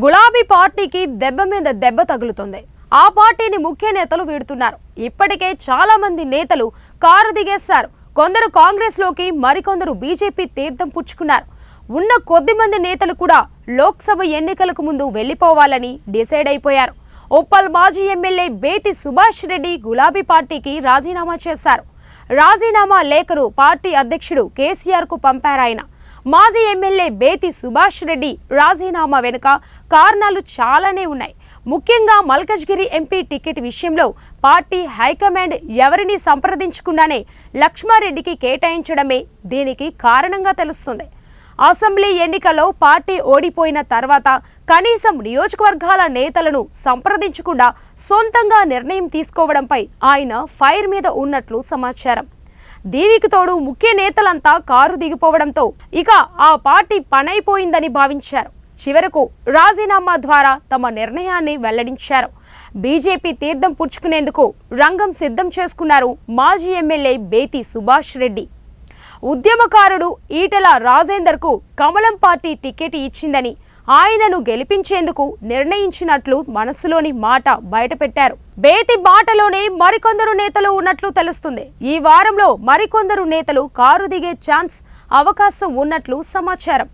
గులాబీ పార్టీకి దెబ్బ మీద దెబ్బ తగులుతుంది. ఆ పార్టీని ముఖ్య నేతలు వీడుతున్నారు. ఇప్పటికే చాలా మంది నేతలు కారు దిగేశారు. కొందరు కాంగ్రెస్లోకి మరికొందరు బీజేపీ తీర్థం పుచ్చుకున్నారు. ఉన్న కొద్ది మంది నేతలు కూడా లోక్సభ ఎన్నికలకు ముందు వెళ్ళిపోవాలని డిసైడ్ అయిపోయారు. ఉప్పల్ మాజీ ఎమ్మెల్యే బేతి సుభాష్ రెడ్డి గులాబీ పార్టీకి రాజీనామా చేశారు. రాజీనామా లేఖను పార్టీ అధ్యక్షుడు కేసీఆర్కు పంపారాయన మాజీ ఎమ్మెల్యే బేతి సుభాష్ రెడ్డి రాజీనామా వెనుక కారణాలు చాలానే ఉన్నాయి. ముఖ్యంగా మల్కజ్గిరి ఎంపీ టికెట్ విషయంలో పార్టీ హైకమాండ్ ఎవరిని సంప్రదించకుండానే లక్ష్మారెడ్డికి కేటాయించడమే దీనికి కారణంగా తెలుస్తుంది. అసెంబ్లీ ఎన్నికల్లో పార్టీ ఓడిపోయిన తర్వాత కనీసం నియోజకవర్గాల నేతలను సంప్రదించకుండా సొంతంగా నిర్ణయం తీసుకోవడంపై ఆయన ఫైర్ మీద ఉన్నట్లు సమాచారం. దీనికి తోడు ముఖ్య నేతలంతా కారు దిగిపోవడంతో ఇక ఆ పార్టీ పనైపోయిందని భావించారు. చివరకు రాజీనామా ద్వారా తమ నిర్ణయాన్ని వెల్లడించారు. బీజేపీ తీర్థం పుచ్చుకునేందుకు రంగం సిద్ధం చేసుకున్నారు మాజీ ఎమ్మెల్యే బేతి సుభాష్ రెడ్డి. ఉద్యమకారుడు ఈటల రాజేందర్కు కమలం పార్టీ టికెట్ ఇచ్చిందని ఆయనను గెలిపించేందుకు నిర్ణయించినట్లు మనసులోని మాట బయటపెట్టారు. బేతి బాటలోనే మరికొందరు నేతలు ఉన్నట్లు తెలుస్తుంది. ఈ వారంలో మరికొందరు నేతలు కారు దిగే ఛాన్స్ అవకాశం ఉన్నట్లు సమాచారం.